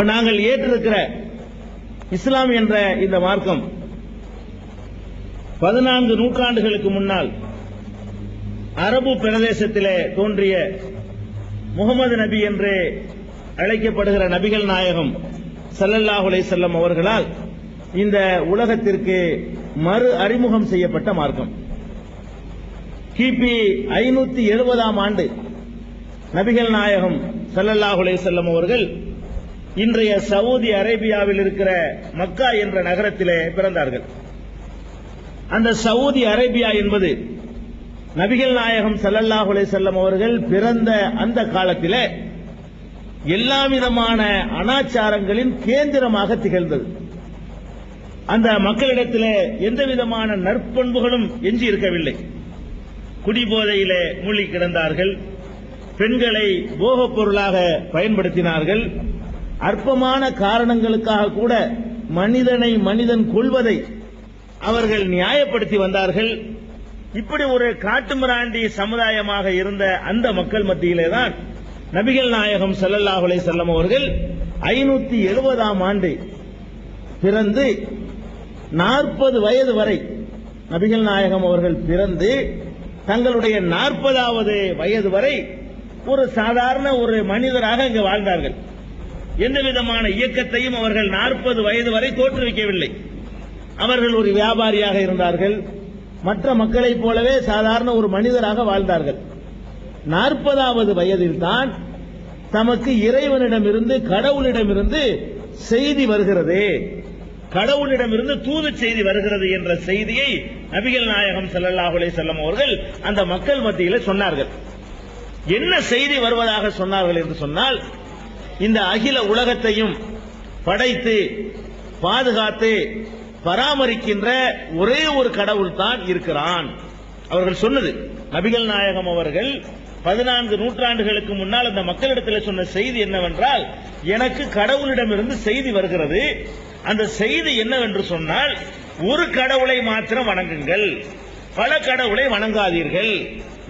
இப்ப நாங்கள் ஏற்றிருக்கிற இஸ்லாம் என்ற இந்த மார்க்கம் பதினான்கு நூற்றாண்டுகளுக்கு முன்னால் அரபு பிரதேசத்திலே தோன்றிய முகமது நபி என்று அழைக்கப்படுகிற நபிகள் நாயகம் சல்லல்லாஹுலே செல்லம் அவர்களால் இந்த உலகத்திற்கு மறு அறிமுகம் செய்யப்பட்ட மார்க்கம். கிபி ஐநூத்தி எழுபதாம் ஆண்டு நபிகள் நாயகம் சல்லல்லாஹுலே செல்லம் அவர்கள் இன்றைய சவுதி அரேபியாவில் இருக்கிற மக்கா என்ற நகரத்திலே பிறந்தார்கள். அந்த சவுதி அரேபியா என்பது நபிகள் நாயகம் சல்லல்லாஹுலே செல்லம் அவர்கள் பிறந்த அந்த காலத்திலே எல்லா விதமான அனாச்சாரங்களின் கேந்திரமாக திகழ்ந்தது. அந்த மக்களிடத்திலே எந்த விதமான நற்பண்புகளும் எஞ்சி இருக்கவில்லை. குடிபோதையிலே மூழ்கி கிடந்தார்கள். பெண்களை போகப் பொருளாக பயன்படுத்தினார்கள். அற்பமான காரணங்களுக்காக கூட மனிதனை மனிதன் கொள்வதை அவர்கள் நியாயப்படுத்தி வந்தார்கள். இப்படி ஒரு காட்டுமிராண்டி சமுதாயமாக இருந்த அந்த மக்கள் மத்தியிலே தான் நபிகள் நாயகம் செல்லல்லாஹுலே செல்லம் அவர்கள் ஐநூத்தி எழுபதாம் ஆண்டு பிறந்து நாற்பது வயது வரை நபிகள் நாயகம் அவர்கள் பிறந்து தங்களுடைய நாற்பதாவது வயது வரை ஒரு சாதாரண ஒரு மனிதராக இங்கு வாழ்ந்தார்கள். எந்த விதமான இயக்கத்தையும் அவர்கள் நாற்பது வயது வரை தோற்றுவிக்கவில்லை. அவர்கள் ஒரு வியாபாரியாக இருந்தார்கள். மற்ற மக்களைப் போலவே சாதாரண ஒரு மனிதராக வாழ்ந்தார்கள். நாற்பதாவது வயதில் தான் தமக்கு இறைவனிடமிருந்து கடவுளிடமிருந்து செய்தி வருகிறது. கடவுளிடமிருந்து தூது செய்தி வருகிறது என்ற செய்தியை நபிகள் நாயகம் செல்லல்லாஹுலே செல்லம் அவர்கள் அந்த மக்கள் மத்தியில் சொன்னார்கள். என்ன செய்தி வருவதாக சொன்னார்கள் என்று சொன்னால் இந்த அகில உலகத்தையும் படைத்து பாதுகாத்து பராமரிக்கின்ற ஒரே ஒரு கடவுள் தான் இருக்கிறான். அவர்கள் சொன்னது நபிகள் நாயகம் அவர்கள் பதினான்கு நூற்றாண்டுகளுக்கு முன்னால் அந்த மக்களிடத்தில் சொன்ன செய்தி என்னவென்றால் எனக்கு கடவுளிடமிருந்து செய்தி வருகிறது. அந்த செய்தி என்னவென்று சொன்னால் ஒரு கடவுளை மாத்திரம் வணங்குங்கள். பல கடவுளை வணங்காதீர்கள்.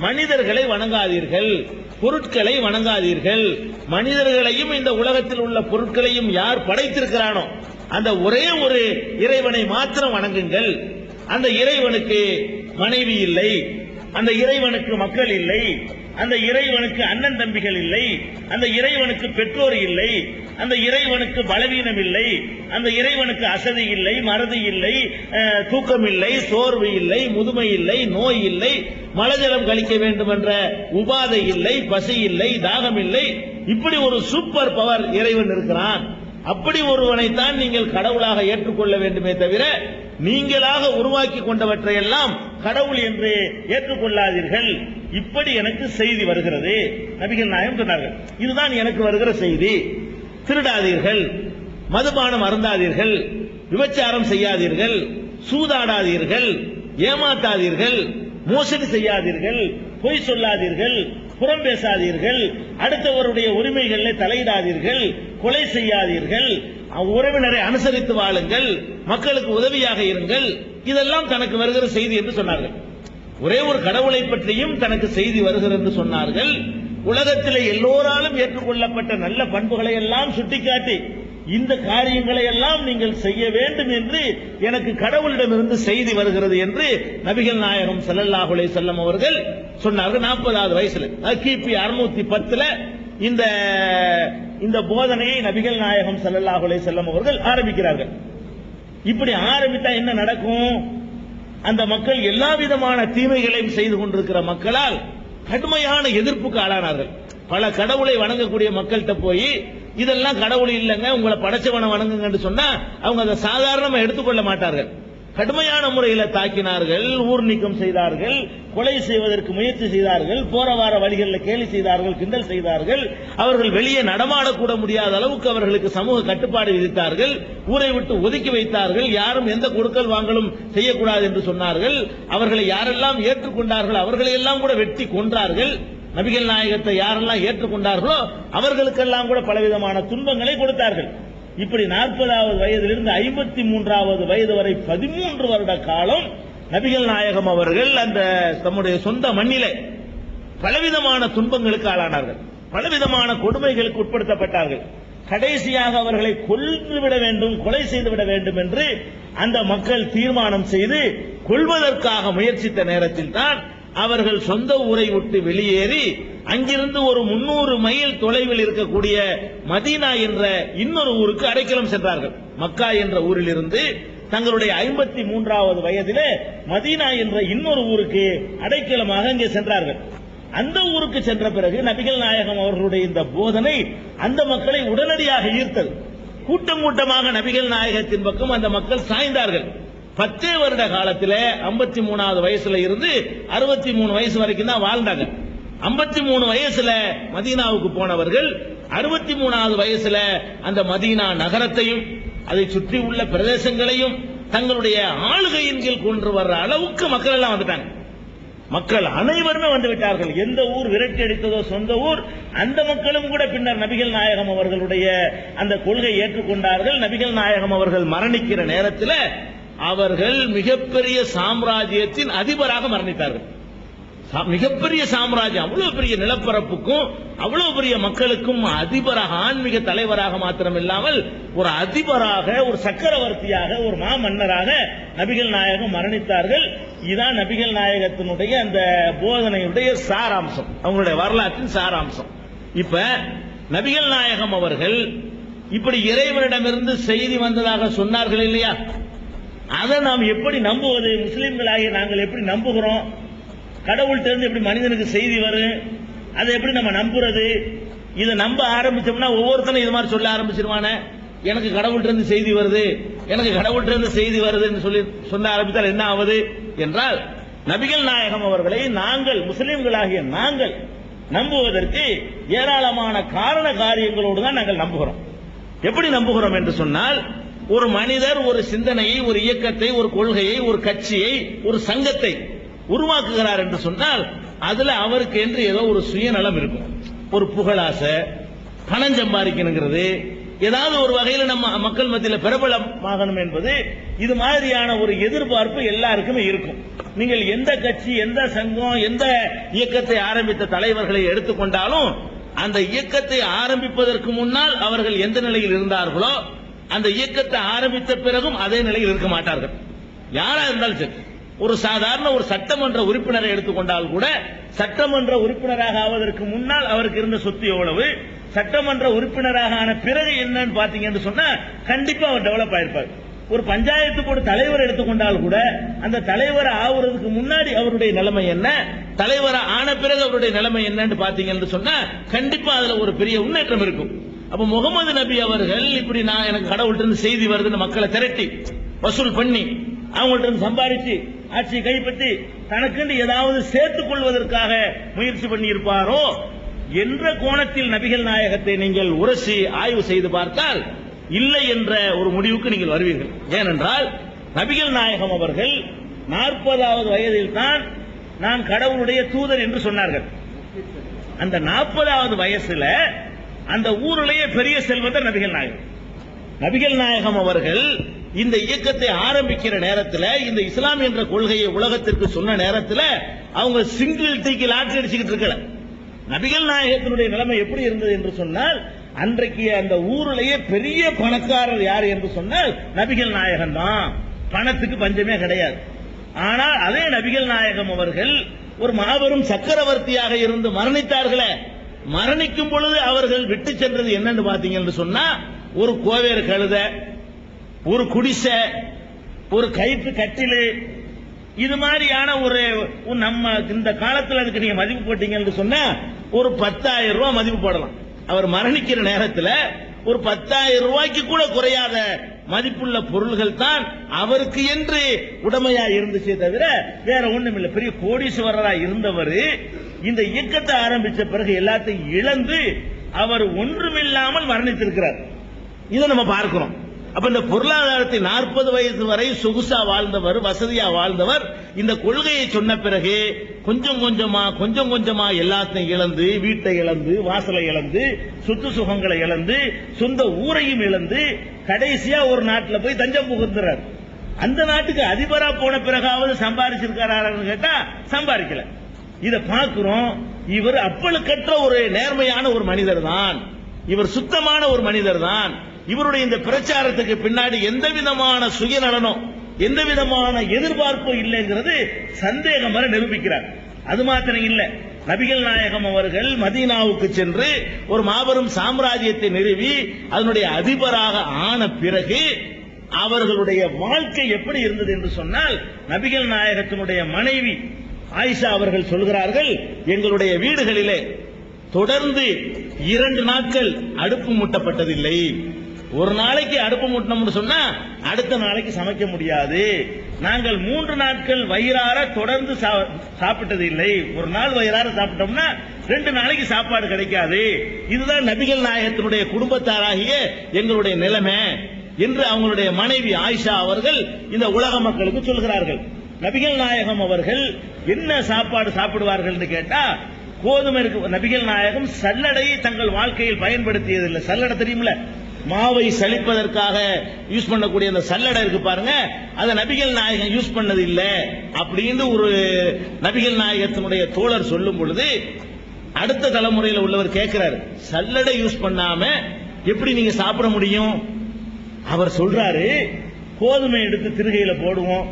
மனிதர்களை வணங்காதீர்கள். பொருட்களை வணங்காதீர்கள். மனிதர்களையும் இந்த உலகத்தில் உள்ள பொருட்களையும் யார் படைத்திருக்கிறானோ அந்த ஒரே ஒரு இறைவனை மாத்திரம் வணங்குங்கள். அந்த இறைவனுக்கு மனைவி இல்லை. அந்த இறைவனுக்கு மக்கள் இல்லை. அந்த இறைவனுக்கு அண்ணன் தம்பிகள் இல்லை. அந்த இறைவனுக்கு பெற்றோர் இல்லை. அந்த இறைவனுக்கு பலவீனம் இல்லை அந்த இறைவனுக்கு அசதி இல்லை மறதி இல்லை தூக்கம் இல்லை சோர்வு இல்லை முதுமை இல்லை நோய் இல்லை மலஜலம் கழிக்க வேண்டும் என்ற உபாதை இல்லை பசி இல்லை தாகம் இல்லை. இப்படி ஒரு சூப்பர் பவர் இறைவன் இருக்கிறான். அப்படி ஒருவனைத்தான் நீங்கள் கடவுளாக ஏற்றுக்கொள்ள வேண்டுமே தவிர நீங்களாக உருவாக்கி கொண்டவற்றை எல்லாம் கடவுள் என்று ஏற்றுக்கொள்ளாதீர்கள். இப்படி எனக்கு செய்தி வருகிறது. நபிகள் நாயம் சொன்னார்கள் இதுதான் எனக்கு வருகிற செய்தி. திருடாதீர்கள். மதுபானம் அருந்தாதீர்கள். விபச்சாரம் செய்யாதீர்கள். சூதாடாதீர்கள். ஏமாத்தாதீர்கள். மோசடி செய்யாதீர்கள். பொய் சொல்லாதீர்கள். புறம் பேசாதீர்கள். அடுத்தவருடைய உரிமைகளில் தலையிடாதீர்கள். கொலை செய்யாதீர்கள். உறவினரை அனுசரித்து வாழுங்கள். மக்களுக்கு உதவியாக இருங்கள். இதெல்லாம் தனக்கு வருகிற செய்தி என்று சொன்னார்கள். ஒரே ஒரு கடவுளை பற்றியும் தனக்கு செய்தி வருகிறது என்று சொன்னார்கள். உலகத்தில் எல்லோராலும் ஏற்றுக்கொள்ளப்பட்ட நல்ல பண்புகளை எல்லாம் சுட்டிக்காட்டி இந்த காரியங்களை எல்லாம் நீங்கள் செய்ய வேண்டும் என்று எனக்கு கடவுளிடமிருந்து செய்தி வருகிறது என்று நபிகள் நாயகம் ஸல்லல்லாஹு செல்லம் அவர்கள் சொன்னார்கள். நாற்பதாவது வயசுல. கிபி அறுநூத்தி பத்துல இந்த இந்த போதனையை நபிகள் நாயகம் ஸல்லல்லாஹு செல்லம் அவர்கள் ஆரம்பிக்கிறார்கள். இப்படி ஆரம்பித்தா என்ன நடக்கும்? அந்த மக்கள் எல்லா விதமான தீமைகளையும் செய்து கொண்டிருக்கிற மக்களால் கடுமையான எதிர்ப்புக்கு ஆளானார்கள். பல கடவுளை வணங்கக்கூடிய மக்கள்கிட்ட போய் இதெல்லாம் கடவுள் இல்லைங்க உங்களை படைச்சவனை வணங்குங்கன்னு சொன்னா அவங்க அதை சாதாரணமா எடுத்துக்கொள்ள மாட்டார்கள். கடுமையான முறையில் தாக்கினார்கள் ஊர் நீக்கம் செய்தார்கள் கொலை செய்வதற்கு முயற்சி செய்தார்கள் போற வார வழிகளில் கேலி செய்தார்கள் கிண்டல் செய்தார்கள் அவர்கள் வெளியே நடமாடக்கூட முடியாத அளவுக்கு அவர்களுக்கு சமூக கட்டுப்பாடு விதித்தார்கள் ஊரை விட்டு ஒதுக்கி வைத்தார்கள் யாரும் எந்த கொடுக்கல் வாங்கலும் செய்யக்கூடாது என்று சொன்னார்கள் அவர்களை யாரெல்லாம் ஏற்றுக்கொண்டார்கள் அவர்களை எல்லாம் கூட வெட்டி கொன்றார்கள் நபிகள் நாயகத்தை யாரெல்லாம் ஏற்றுக்கொண்டார்களோ அவர்களுக்கெல்லாம் கூட பலவிதமான துன்பங்களை கொடுத்தார்கள். இப்படி நாற்பதாவது வயதிலிருந்து ஐம்பத்தி மூன்றாவது வயது வரை பதிமூன்று வருட காலம் நபிகள் நாயகம் அவர்கள் அந்த தம்முடைய சொந்த மண்ணிலே பலவிதமான துன்பங்களுக்கு ஆளானார்கள். பலவிதமான கொடுமைகளுக்கு உட்படுத்தப்பட்டார்கள். கடைசியாக அவர்களை கொன்று வேண்டும் கொலை செய்து விட வேண்டும் என்று அந்த மக்கள் தீர்மானம் செய்து கொள்வதற்காக முயற்சித்த நேரத்தில் தான் அவர்கள் சொந்த ஊரை விட்டு வெளியேறி அங்கிருந்து ஒரு முன்னூறு மைல் தொலைவில் இருக்கக்கூடிய மதீனா என்ற இன்னொரு ஊருக்கு அடைக்கலம் சென்றார்கள். மக்கா என்ற ஊரில் இருந்து தங்களுடைய ஐம்பத்தி மூன்றாவது வயதிலே மதீனா என்ற இன்னொரு ஊருக்கு அடைக்கலமாக அங்கே சென்றார்கள். அந்த ஊருக்கு சென்ற பிறகு நபிகள் நாயகம் அவர்களுடைய இந்த போதனை அந்த மக்களை உடனடியாக ஈர்த்தது. கூட்டம் கூட்டமாக நபிகள் நாயகத்தின் பக்கம் அந்த மக்கள் சாய்ந்தார்கள். பத்தே வருட காலத்தில் ஐம்பத்தி மூணாவது வயசுல இருந்து அறுபத்தி மூணு வயசு வரைக்கும் தான் வாழ்ந்தாங்க. ஐம்பத்தி மூணு வயசுல மதீனாவுக்கு போனவர்கள் அறுபத்தி மூணாவது வயசுல அந்த மதீனா நகரத்தையும் அதை சுற்றி உள்ள பிரதேசங்களையும் தங்களுடைய ஆளுகையின் கீழ் கொண்டு வர்ற அளவுக்கு மக்கள் எல்லாம் வந்துட்டாங்க. மக்கள் அனைவருமே வந்து விட்டார்கள். எந்த ஊர் விரட்டி அடித்ததோ சொந்த ஊர் அந்த மக்களும் கூட பின்னர் நபிகள் நாயகம் அவர்களுடைய அந்த கொள்கை ஏற்றுக்கொண்டார்கள். நபிகள் நாயகம் அவர்கள் மரணிக்கிற நேரத்தில் அவர்கள் மிகப்பெரிய சாம்ராஜ்யத்தின் அதிபராக மரணித்தார்கள். சா- மிகப்பெரிய சாம்ராஜ்யம் அவ்வளவு பெரிய நிலப்பரப்புக்கும் அவ்வளவு பெரிய மக்களுக்கும் அதிபராக ஆன்மீக தலைவராக மாத்திரம் இல்லாமல் ஒரு அதிபராக ஒரு சக்கரவர்த்தியாக ஒரு மாமன்னராக நபிகள் நாயகம் மரணித்தார்கள். இதான் நபிகள் நாயகத்தினுடைய அந்த போதனையுடைய சாராம்சம் அவங்களுடைய வரலாற்றின் சாராம்சம். இப்ப நபிகள் நாயகம் அவர்கள் இப்படி இறைவனிடமிருந்து செய்தி வந்ததாக சொன்னார்கள் இல்லையா? அதை நாம் எப்படி நம்புவது? முஸ்லீம்களாகிய நாங்கள் எப்படி நம்புகிறோம்? கடவுள் தெரிந்து எப்படி மனிதனுக்கு செய்தி வரும்? அதை எப்படி நம்ம நம்புறது? இதை நம்ப ஆரம்பிச்சோம்னா ஒவ்வொருத்தனும் இது மாதிரி சொல்ல ஆரம்பிச்சிருவானே. எனக்கு கடவுள்கிட்ட இருந்து செய்தி வருது. எனக்கு கடவுள்கிட்ட இருந்து செய்தி வருதுன்னு சொல்லி சொல்ல ஆரம்பித்தால் என்ன ஆவது என்றால் நபிகள் நாயகம் அவர்களை நாங்கள் முஸ்லிம்களாகிய நாங்கள் நம்புவதற்கு ஏராளமான காரண காரியங்களோடு தான் நாங்கள் நம்புகிறோம். எப்படி நம்புகிறோம் என்று சொன்னால் ஒரு மனிதர் ஒரு சிந்தனையை ஒரு இயக்கத்தை ஒரு கொள்கையை ஒரு கட்சியை ஒரு சங்கத்தை உருவாக்குகிறார் என்று சொன்னால் அதுல அவருக்கு என்று ஏதோ ஒரு சுயநலம் இருக்கும். ஒரு புகழாசை பணம் சம்பாதிக்கணுங்கிறது ஏதாவது ஒரு வகையில நம்ம மக்கள் மத்தியில் பிரபலமாகணும் என்பது இது மாதிரியான ஒரு எதிர்பார்ப்பு எல்லாருக்குமே இருக்கும். நீங்கள் எந்த கட்சி எந்த சங்கம் எந்த இயக்கத்தை ஆரம்பித்த தலைவர்களை எடுத்துக்கொண்டாலும் அந்த இயக்கத்தை ஆரம்பிப்பதற்கு முன்னால் அவர்கள் எந்த நிலையில் இருந்தார்களோ அந்த இயக்கத்தை ஆரம்பித்த பிறகும் அதே நிலையில் இருக்க மாட்டார்கள். யாரா இருந்தாலும் சரி ஒரு சாதாரண ஒரு சட்டமன்ற உறுப்பினரை எடுத்துக்கொண்டால் கூட சட்டமன்ற உறுப்பினராக ஆவதற்கு முன்னால் அவருக்கு இருந்த சொத்து எவ்வளவு சட்டமன்ற உறுப்பினராக ஆன பிறகு என்னன்னு பாத்தீங்கன்னு சொன்னா கண்டிப்பா அவர் டெவலப் ஆயிருப்பார். ஒரு பஞ்சாயத்துக்கு போர்டு தலைவர் எடுத்துக்கொண்டால் கூட அந்த தலைவர் ஆகுறதுக்கு முன்னாடி அவருடைய நிலைமை என்ன தலைவர் ஆன பிறகு அவருடைய நிலைமை என்னன்னு பாத்தீங்கன்னு சொன்னா கண்டிப்பா அதுல ஒரு பெரிய முன்னேற்றம் இருக்கும். அப்ப முகமது நபி அவர்கள் இப்படி நான் எனக்கு கடவுள்கிட்ட இருந்து செய்தி வருதுன்னு மக்களை திரட்டி வசூல் பண்ணி அவங்கள்ட்ட இருந்து சம்பாதிச்சு ஆட்சியை கைப்பற்றி தனக்குன்னு ஏதாவது சேர்த்துக் கொள்வதற்காக முயற்சி பண்ணியிருப்பாரோ என்ற கோணத்தில் நபிகள் நாயகத்தை நீங்கள் உரசி ஆய்வு செய்து பார்த்தால் இல்லை என்ற ஒரு முடிவுக்கு நீங்கள் வருவீர்கள். ஏனென்றால் நபிகள் நாயகம் அவர்கள் நாற்பதாவது வயதில் தான் நான் கடவுளுடைய தூதர் என்று சொன்னார்கள். அந்த நாற்பதாவது வயசுல அந்த ஊரிலேயே பெரிய செல்வந்தர் நபிகள் நாயகம். நபிகள் நாயகம் அவர்கள் இந்த இயக்கத்தை ஆரம்பிக்கிற நேரத்தில் இந்த இஸ்லாம் என்ற கொள்கையை உலகத்திற்கு சொன்ன நேரத்தில் அவங்க சிங்கிள் டீக்கு லாட்டரி அடிச்சுக்கிட்டு இருக்கல. நபிகள் நாயகத்தினுடைய நிலைமை எப்படி இருந்தது என்று சொன்னால் அன்றைக்கு அந்த ஊரிலேயே பெரிய பணக்காரர் யார் என்று சொன்னால் நபிகள் நாயகம் தான். பணத்துக்கு பஞ்சமே கிடையாது. ஆனால் அதே நபிகள் நாயகம் அவர்கள் ஒரு மாபெரும் சக்கரவர்த்தியாக இருந்து மரணித்தார்களே. மரணிக்கும் பொழுது அவர்கள் விட்டு சென்றது என்னன்னு பாத்தீங்கன்னு சொன்னா ஒரு கோவேறு கழுத ஒரு குடிசை ஒரு கயிற்று கட்டிலு இது மாதிரியான ஒரு நம்ம இந்த காலத்தில் அதுக்கு நீங்க மதிப்பு போட்டீங்கன்னு சொன்னா ஒரு பத்தாயிரம் ரூபாய் மதிப்பு போடலாம். அவர் மரணிக்கிற நேரத்தில் ஒரு பத்தாயிரம் ரூபாய்க்கு கூட குறையாத மதிப்புள்ள பொருள்கள் தான் அவருக்கு என்று உடமையா இருந்துச்சே தவிர வேற ஒண்ணும் இல்லை பெரிய கோடீஸ்வரரா இருந்தவர் இந்த இயக்கத்தை ஆரம்பிச்ச பிறகு எல்லாத்தையும் இழந்து அவர் ஒன்றுமில்லாமல் மரணித்திருக்கிறார். இதை நம்ம பார்க்கிறோம். அப்ப இந்த பொருளாதாரத்தை நாற்பது வயது வரை சொகுசா வாழ்ந்தவர் வசதியா வாழ்ந்தவர் இந்த கொள்கையை சொன்ன பிறகு கொஞ்சம் கொஞ்சமா கொஞ்சம் கொஞ்சமா எல்லாத்தையும் இழந்து வீட்டை இழந்து வாசலை இழந்து சொத்து சுகங்களை இழந்து சொந்த ஊரையும் இழந்து கடைசியா ஒரு நாட்டில் போய் தஞ்சம் புகுந்துறார். அந்த நாட்டுக்கு அதிபரா போன பிறகாவது சம்பாதிச்சிருக்காரான்னு கேட்டா சம்பாதிக்கல இதை பார்க்கிறோம் இவர் அப்பழுக்கற்ற ஒரு நேர்மையான ஒரு மனிதர் தான் இவர் சுத்தமான ஒரு மனிதர் தான் இவருடைய இந்த பிரச்சாரத்துக்கு பின்னாடி எந்த விதமான சுயநலனும் எந்த விதமான எதிர்பார்ப்பும் இல்லைங்கிறது சந்தேகம் வர நிரூபிக்கிறார். அது மாத்திரம் இல்ல நபிகள் நாயகம் அவர்கள் மதீனாவுக்கு சென்று ஒரு மாபெரும் சாம்ராஜ்யத்தை நிறுவி அதனுடைய அதிபராக ஆன பிறகு அவர்களுடைய வாழ்க்கை எப்படி இருந்தது என்று சொன்னால் நபிகள் நாயகத்தினுடைய மனைவி ஆயிஷா அவர்கள் சொல்கிறார்கள் எங்களுடைய வீடுகளிலே தொடர்ந்து இரண்டு நாட்கள் அடுப்பு மூட்டப்பட்டதில்லை. ஒரு நாளைக்கு அடுப்பு மூட்டினோம்னு சொன்னா அடுத்த நாளைக்கு சமைக்க முடியாது. நாங்கள் மூன்று நாட்கள் வயிறார தொடர்ந்து சா- சாப்பிட்டது இல்லை ஒரு நாள் வயிறார சாப்பிட்டோம்னா ரெண்டு நாளைக்கு சாப்பாடு கிடைக்காது. இதுதான் நபிகள் நாயகத்தினுடைய குடும்பத்தாராகிய எங்களுடைய நிலைமை என்று அவங்களுடைய மனைவி ஆயிஷா அவர்கள் இந்த உலக மக்களுக்கு சொல்கிறார்கள். நபிகள் நாயகம் அவர்கள் என்ன சாப்பாடு சாப்பிடுவார்கள் கேட்டா கோதுமை இருக்கு நபிகள் நாயகம் சல்லடையை தங்கள் வாழ்க்கையில் பயன்படுத்தியதில்லை. சல்லடை தெரியுமில்ல? மாவை சலிப்பதற்காக யூஸ் பண்ணக்கூடிய அந்த சல்லடை இருக்கு பாருங்க. அதை நபிகள் நாயகம் யூஸ் பண்ணது இல்லை அப்படின்னு ஒரு நபிகள் நாயகத்தினுடைய தோழர் சொல்லும் பொழுது அடுத்த தலைமுறையில் உள்ளவர் கேட்கிறார் சல்லடை யூஸ் பண்ணாம எப்படி நீங்க சாப்பிட முடியும்? அவர் சொல்றாரு கோதுமை எடுத்து திருகையில போடுவோம்.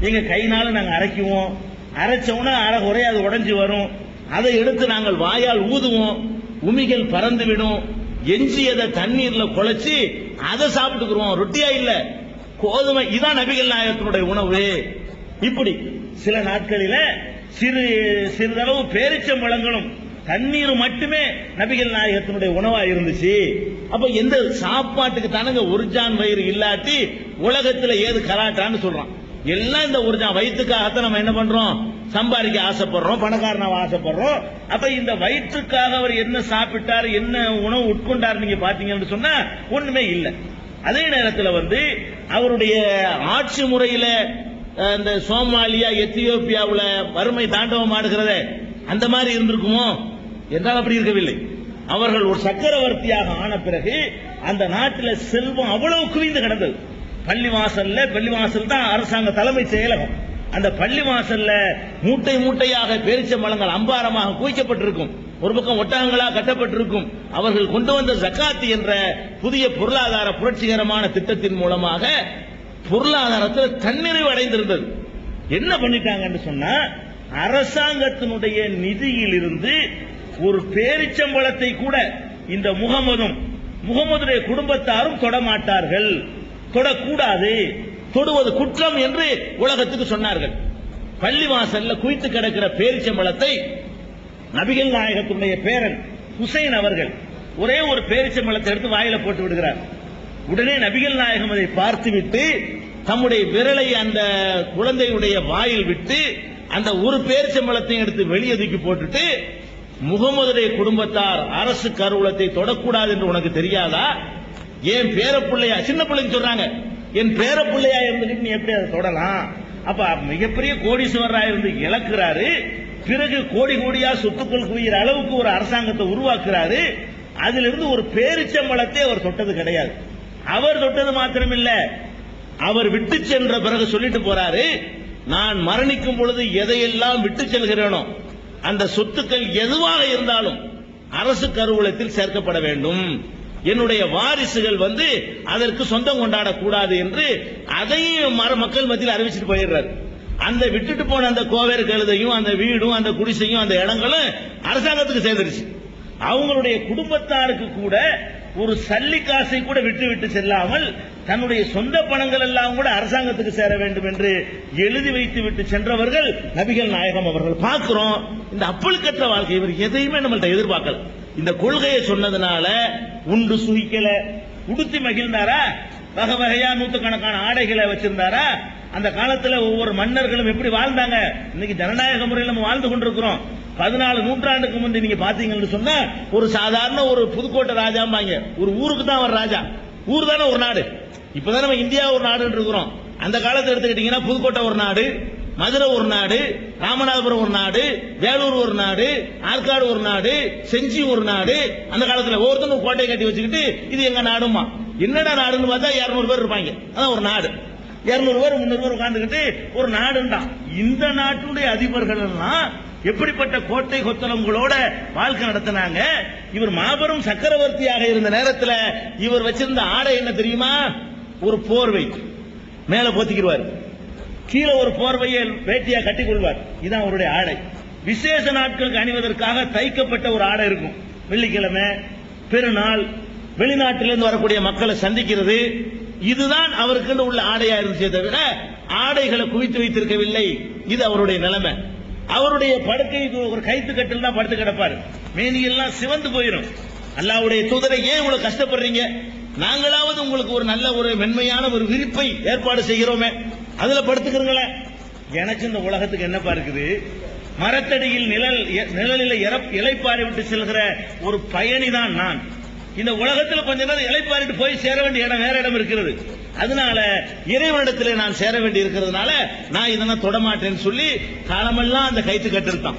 எங்க கைனால நாங்க அரைக்குவோம். அரைச்சோம்னா அரை குறை அது உடஞ்சி வரும். அதை எடுத்து நாங்கள் வாயால் ஊதுவோம் உமிகள் பறந்து விடும் எஞ்சியதை தண்ணீர்ல குழைச்சி அதை சாப்பிட்டுக்கிறோம் ரொட்டியா இல்ல. கோதுமை இதான் நபிகள் நாயகத்தினுடைய உணவு. இப்படி சில நாட்களில சிறு சிறிதளவு பேரிச்சம்பழங்களும் தண்ணீர் மட்டுமே நபிகள் நாயகத்தினுடைய உணவா இருந்துச்சு. அப்ப எந்த சாப்பாட்டுக்கு தானுங்க ஒருஜான் வயிறு இல்லாட்டி உலகத்துல ஏது கலாட்டான்னு சொல்றான். எல்லாம் இந்த ஒருஜான் வயிற்றுக்காகத்தான் நம்ம என்ன பண்றோம்? சம்பாதிக்க ஆசைப்படுறோம் பணக்காரனாக ஆசைப்படுறோம். அப்ப இந்த வயிற்றுக்காக அவர் என்ன சாப்பிட்டார் என்ன உணவு உட்கொண்டார் நீங்க பாத்தீங்கன்னு சொன்னா ஒண்ணுமே இல்லை. அதே நேரத்தில் வந்து அவருடைய ஆட்சி முறையில இந்த சோமாலியா எத்தியோப்பியாவில் வறுமை தாண்டவம் அந்த மாதிரி இருந்திருக்குமோ? என்றால் அப்படி இருக்கவில்லை. அவர்கள் ஒரு சக்கரவர்த்தியாக ஆன பிறகு அந்த நாட்டில் செல்வம் அவ்வளவு குவிந்து கிடந்தது. பள்ளிவாசல்ல பள்ளிவாசல் தான் அரசாங்க தலைமை செயலகம். அந்த பள்ளிவாசல்ல மூட்டை மூட்டையாக பேரிச்சம்பழங்கள் அம்பாரமாக குவிக்கப்பட்டிருக்கும். ஒரு பக்கம் ஒட்டகங்களா கட்டப்பட்டிருக்கும். அவர்கள் கொண்டு வந்த ஜக்காத்து என்ற புதிய பொருளாதார புரட்சிகரமான திட்டத்தின் மூலமாக பொருளாதாரத்தில் தன்னிறைவு அடைந்திருந்தது. என்ன பண்ணிட்டாங்கன்னு சொன்னா அரசாங்கத்தினுடைய நிதியிலிருந்து ஒரு பேரிச்சம்பளத்தை கூட இந்த முகமதும் முகமதுடைய குடும்பத்தாரும் தொடமாட்டார்கள் தொடக்கூடாது. தொடுவது குற்றம் என்று உலகத்துக்கு சொன்னார்கள். பள்ளிவாசல்ல குவித்து கிடக்கிற பேரிச்சம்பளத்தை நபிகள் நாயகத்துடைய பேரன் ஹுசைன் அவர்கள் ஒரே ஒரு பேரிச்சம்பளத்தை எடுத்து வாயில போட்டு விடுகிறார். உடனே நபிகள் நாயகம் அதை பார்த்துவிட்டு தம்முடைய விரலை அந்த குழந்தையுடைய வாயில் விட்டு அந்த ஒரு பேரிச்சம்பளத்தையும் எடுத்து வெளியே தூக்கி போட்டுட்டு முகமதுடைய குடும்பத்தார் அரசு கருவூலத்தை தொடக்கூடாது என்று உனக்கு தெரியாதா? என் பேர பிள்ளையா சின்ன பிள்ளைங்க சொல்றாங்க. என் பேர பிள்ளையா இருந்துட்டு நீ எப்படி அதை தொடலாம்? அப்ப மிகப்பெரிய கோடீஸ்வரரா இருந்து இழக்கிறாரு. பிறகு கோடி கோடியா சொத்துக்கள் குவிகிற அளவுக்கு ஒரு அரசாங்கத்தை உருவாக்குறாரு. அதிலிருந்து ஒரு பேரிச்சம்பளத்தை அவர் தொட்டது கிடையாது. அவர் தொட்டது மாத்திரமில்ல. அவர் விட்டு சென்ற பிறகு சொல்லிட்டு போறாரு நான் மரணிக்கும் பொழுது எதையெல்லாம் விட்டு செல்கிறேனோ அந்த சொத்துக்கள் எதுவாக இருந்தாலும் அரசு கருவூலத்தில் சேர்க்கப்பட வேண்டும். என்னுடைய வாரிசுகள் வந்து அதற்கு சொந்தம் கொண்டாடக்கூடாது என்று அதையும் மக்கள் மத்தியில் அறிவிச்சிட்டு போயிடுறாரு. அந்த விட்டுட்டு போன அந்த கோவேறு கழுதையும் அந்த வீடும் அந்த குடிசையும் அந்த இடங்களும் அரசாங்கத்துக்கு சேர்ந்துருச்சு. அவங்களுடைய குடும்பத்தாருக்கு கூட ஒரு சல்லி காசை கூட விட்டு விட்டு செல்லாமல் தன்னுடைய சொந்த பணங்கள் எல்லாம் கூட அரசாங்கத்துக்கு சேர வேண்டும் என்று எழுதி வைத்து விட்டு சென்றவர்கள் நபிகள் நாயகம் அவர்கள். பார்க்கிறோம் இந்த அப்பழுக்கற்ற வாழ்க்கை இவர் எதையுமே நம்மள்ட்ட எதிர்பார்க்கல. இந்த கொள்கையை சொன்னதுனால உண்டு சுகிக்கல உடுத்தி மகிழ்ந்தாரா? வகை வகையா நூத்துக்கணக்கான ஆடைகளை வச்சிருந்தாரா? அந்த காலத்துல ஒவ்வொரு மன்னர்களும் எப்படி வாழ்ந்தாங்க? இன்னைக்கு ஜனநாயக முறையில் நம்ம வாழ்ந்து கொண்டிருக்கிறோம். பதினாலு நூற்றாண்டுக்கு முந்தைய நீங்க பாத்தீங்கன்னு சொன்னா ஒரு சாதாரண ஒரு புதுக்கோட்டை ராஜாம்பாங்க. ஒரு ஊருக்கு தான் ஒரு ராஜா. ஊர் தானே ஒரு நாடு. இப்பதான் நம்ம இந்தியா ஒரு நாடுன்னு இருக்கிறோம். அந்த காலத்தை எடுத்துக்கிட்டீங்கன்னா புதுக்கோட்டை ஒரு நாடு. மதுரை ஒரு நாடு ராமநாதபுரம் ஒரு நாடு வேலூர் ஒரு நாடு ஆற்காடு ஒரு நாடு செஞ்சி ஒரு நாடு. அந்த காலத்துல ஒவ்வொருத்தரும் கோட்டையை கட்டி வச்சுக்கிட்டு இது எங்க நாடுமா என்னடா நாடுன்னு பார்த்தா 200 பேர் இருப்பாங்க. அதான் ஒரு நாடு. 200 பேர் முந்நூறு பேர் உட்காந்துக்கிட்டு ஒரு நாடுண்டான் இந்த நாட்டுடைய அதிபர்கள் எல்லாம் எப்படிப்பட்ட கோட்டை கொத்தளங்களோட வாழ்க்கை நடத்தினாங்க? இவர் மாபெரும் சக்கரவர்த்தியாக இருந்த நேரத்தில் இவர் வச்சிருந்த ஆடை என்ன தெரியுமா? ஒரு போர்வை. மேல போத்திக்கிடுவார். கீழே ஒரு போர்வையை வேட்டியா கட்டிக் கொள்வார். இதான் அவருடைய ஆடை. விசேஷ நாட்களுக்கு அணிவதற்காக தைக்கப்பட்ட ஒரு ஆடை இருக்கும். வெள்ளிக்கிழமை பெருநாள் வெளிநாட்டிலிருந்து வரக்கூடிய மக்களை சந்திக்கிறது. இதுதான் அவருக்குன்னு உள்ள ஆடையா இருந்துச்சே தவிர ஆடைகளை குவித்து வைத்திருக்கவில்லை. இது அவருடைய நிலைமை. அவருடைய படுக்கை ஒரு கைத்து கட்டில் தான் படுத்து கிடப்பாரு. மேனியெல்லாம் சிவந்து போயிடும் அல்லாவுடைய தூதரை ஏன் இவ்வளவு கஷ்டப்படுறீங்க? நாங்களாவது உங்களுக்கு ஒரு நல்ல ஒரு மென்மையான ஒரு விரிப்பை ஏற்பாடு செய்கிறோமே. அதுல படுத்துக்கிறீங்களே? எனக்கு இந்த உலகத்துக்கு என்னப்பா இருக்குது? மரத்தடியில் நிழல் நிழலில் இலைப்பாறை விட்டு செல்கிற ஒரு பயணிதான் நான். இந்த உலகத்தில் கொஞ்ச நேரம் இளைப்பாரிட்டு போய் சேர வேண்டிய இடம் வேற இடம் இருக்கிறது. அதனால இறைவனிடத்தில் நான் சேர வேண்டி இருக்கிறதுனால நான் இதெல்லாம் தொடமாட்டேன்னு சொல்லி காலமெல்லாம் அந்த கைத்து கட்டிருக்கான்.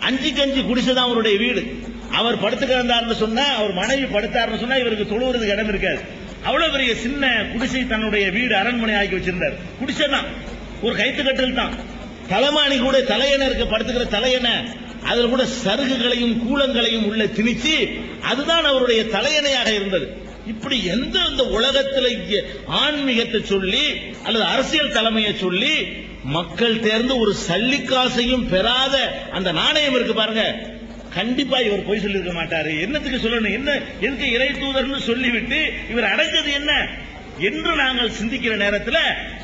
அஞ்சு கஞ்சி குடிசைதான் அவருடைய வீடு. அவர் படுத்து கிடந்தாருன்னு சொன்னா அவர் மனைவி படுத்தாருன்னு சொன்னா இவருக்கு தொழுவுறதுக்கு இடம் இருக்காது. அவ்வளவு பெரிய சின்ன குடிசை தன்னுடைய வீடு அரண்மனை ஆக்கி வச்சிருந்தார். குடிசை தான் ஒரு கைத்து கட்டில் தான். தலைமானி கூட தலையணை இருக்க படுத்துக்கிற தலையணை அதுல கூட சருகுகளையும் கூலங்களையும் உள்ள திணிச்சு அதுதான் அவருடைய தலையணையாக இருந்தது. இப்படி எந்த இந்த உலகத்தில் ஆன்மீகத்தை சொல்லி அல்லது அரசியல் தலைமையை சொல்லி மக்கள் தேர்ந்து ஒரு சல்லிக்காசையும் பெறாத அந்த நாணயம் இருக்கு பாருங்க. கண்டிப்பா இவர் பொய் சொல்லியிருக்க மாட்டாரு. என்னத்துக்கு சொல்லணும்? என்ன எதுக்கு இறை தூதர்னு சொல்லிவிட்டு இவர் அடைஞ்சது என்ன? என்று நாங்கள் சிந்திக்கிற நேரத்தில்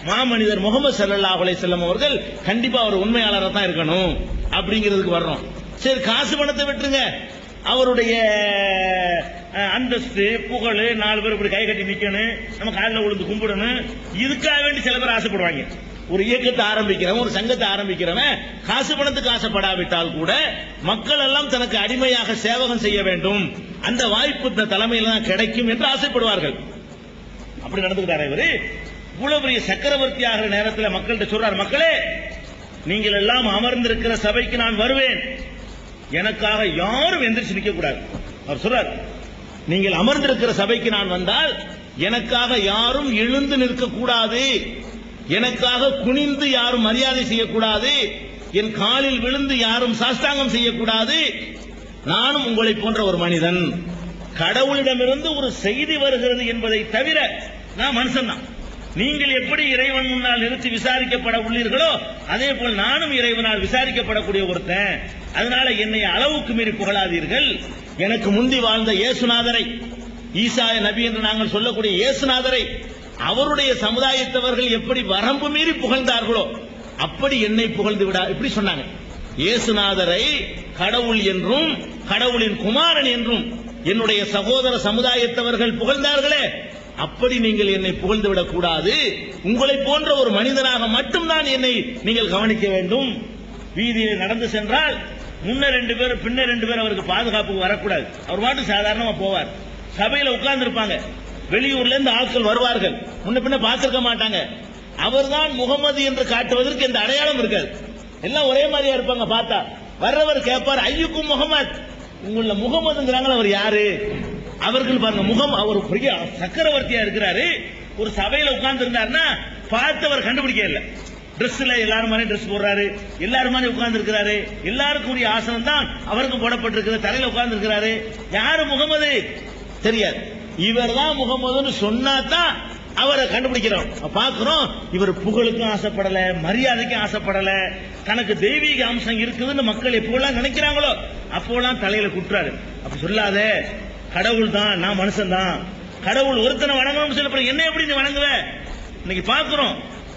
மாமனிதர் முகமது சல்லா அலை செல்லம் அவர்கள் கண்டிப்பா அவர் உண்மையாளராக தான் இருக்கணும் அப்படிங்கிறதுக்கு வர்றோம். சரி காசு பணத்தை விட்டுருங்க. அவருடைய அந்தஸ்து புகழ் நாலு பேர் இப்படி கை கட்டி நிக்கணும். நம்ம காலில் விழுந்து கும்பிடணும். இதுக்காக வேண்டி சில பேர் ஆசைப்படுவாங்க. ஒரு இயக்கத்தை ஆரம்பிக்கிறவன் ஒரு சங்கத்தை ஆரம்பிக்கிறவன் காசு பணத்துக்கு ஆசைப்படாவிட்டால் கூட மக்கள் எல்லாம் தனக்கு அடிமையாக சேவகம் செய்ய வேண்டும். அந்த வாய்ப்பு இந்த தலைமையில தான் கிடைக்கும் என்று ஆசைப்படுவார்கள். அப்படி நடந்துக்கிட்டாரா இவரு? இவ்வளவு பெரிய சக்கரவர்த்தி ஆகிற நேரத்தில் மக்கள்கிட்ட சொல்றார் மக்களே நீங்கள் எல்லாம் அமர்ந்திருக்கிற சபைக்கு நான் வருவேன். எனக்காக யாரும் எந்திரிச்சு நிற்க கூடாது அவர் சொல்றார் நீங்கள் அமர்ந்திருக்கிற சபைக்கு நான் வந்தால் எனக்காக யாரும் எழுந்து நிற்க கூடாது எனக்காக குனிந்து யாரும் மரியாதை செய்யக்கூடாது. என் காலில் விழுந்து யாரும் சாஷ்டாங்கம் செய்யக்கூடாது. நானும் உங்களை போன்ற ஒரு மனிதன். கடவுளிடமிருந்து ஒரு செய்தி வருகிறது என்பதை தவிர நான் மனுஷன் தான். நீங்கள் எப்படி இறைவன் முன்னால் நிறுத்தி விசாரிக்கப்பட உள்ளீர்களோ அதே போல் நானும் இறைவனால் விசாரிக்கப்படக்கூடிய ஒருத்தன். அதனால என்னை அளவுக்கு மீறி புகழாதீர்கள். எனக்கு முந்தி வாழ்ந்த இயேசுநாதரை ஈசாய நபி என்று நாங்கள் சொல்லக்கூடிய இயேசுநாதரை அவருடைய சமுதாயத்தவர்கள் எப்படி வரம்பு மீறி புகழ்ந்தார்களோ அப்படி என்னை புகழ்ந்து விடா இப்படி சொன்னாங்க. இயேசுநாதரை கடவுள் என்றும் கடவுளின் குமாரன் என்றும் என்னுடைய சகோதர சமுதாயத்தவர்கள் புகழ்ந்தார்களே அப்படி நீங்கள் என்னை புகழ்ந்து விடக் கூடாது. உங்களை போன்ற ஒரு மனிதனாக மட்டும்தான் என்னை நீங்கள் கவனிக்க வேண்டும். வீதியில் நடந்து சென்றால் முன்ன ரெண்டு பேர் பின்ன ரெண்டு பேர் அவருக்கு பாதுகாப்புக்கு வரக்கூடாது. அவர் பாட்டு சாதாரணமா போவார். சபையில உட்கார்ந்து இருப்பாங்க வெளியூர்ல இருந்து ஆட்கள் வருவார்கள். முன்ன பின்ன பார்த்திருக்க மாட்டாங்க. அவர்தான் முகமது என்று காட்டுவதற்கு இந்த அடையாளம் இருக்காது எல்லாம் ஒரே மாதிரியா இருப்பாங்க பார்த்தா. வர்றவர் கேட்பார் ஐயுக்கும் முகமது. உங்கள முகமதுங்கிறாங்க அவர் யாரு? அவர்கள் பாருங்க முகம் அவர் பெரிய சக்கரவர்த்தியா இருக்கிறாரு. ஒரு சபையில உட்கார்ந்து இருந்தாருன்னா பார்த்தவர் கண்டுபிடிக்க இல்ல. ட்ரெஸ்ல எல்லாரும் மாதிரி ட்ரெஸ் போடுறாரு. எல்லாரும் மாதிரி உட்கார்ந்து இருக்கிறாரு எல்லாருக்கும் உரிய ஆசனம் தான் அவருக்கு போடப்பட்டிருக்கிறது தலையில உட்கார்ந்து இருக்கிறாரு யாரு முகமது? தெரியாது. இவர் தான் முகமதுன்னு சொன்னா தான் அவரை கண்டுபிடிக்கிறோம். பார்க்கிறோம் இவர் புகழுக்கும் ஆசைப்படல மரியாதைக்கும் ஆசைப்படல தனக்கு தெய்வீக அம்சம் இருக்குதுன்னு மக்கள் எப்போலாம் நினைக்கிறாங்களோ அப்போலாம் தலையில குட்டுறாரு. அப்படி சொல்லாத கடவுள் தான் நான் மனுஷன் தான் கடவுள் ஒருத்தனை வணங்கணும்னு சொல்லப்படுற என்ன எப்படி நீ வணங்குவ? இன்னைக்கு பார்க்கிறோம்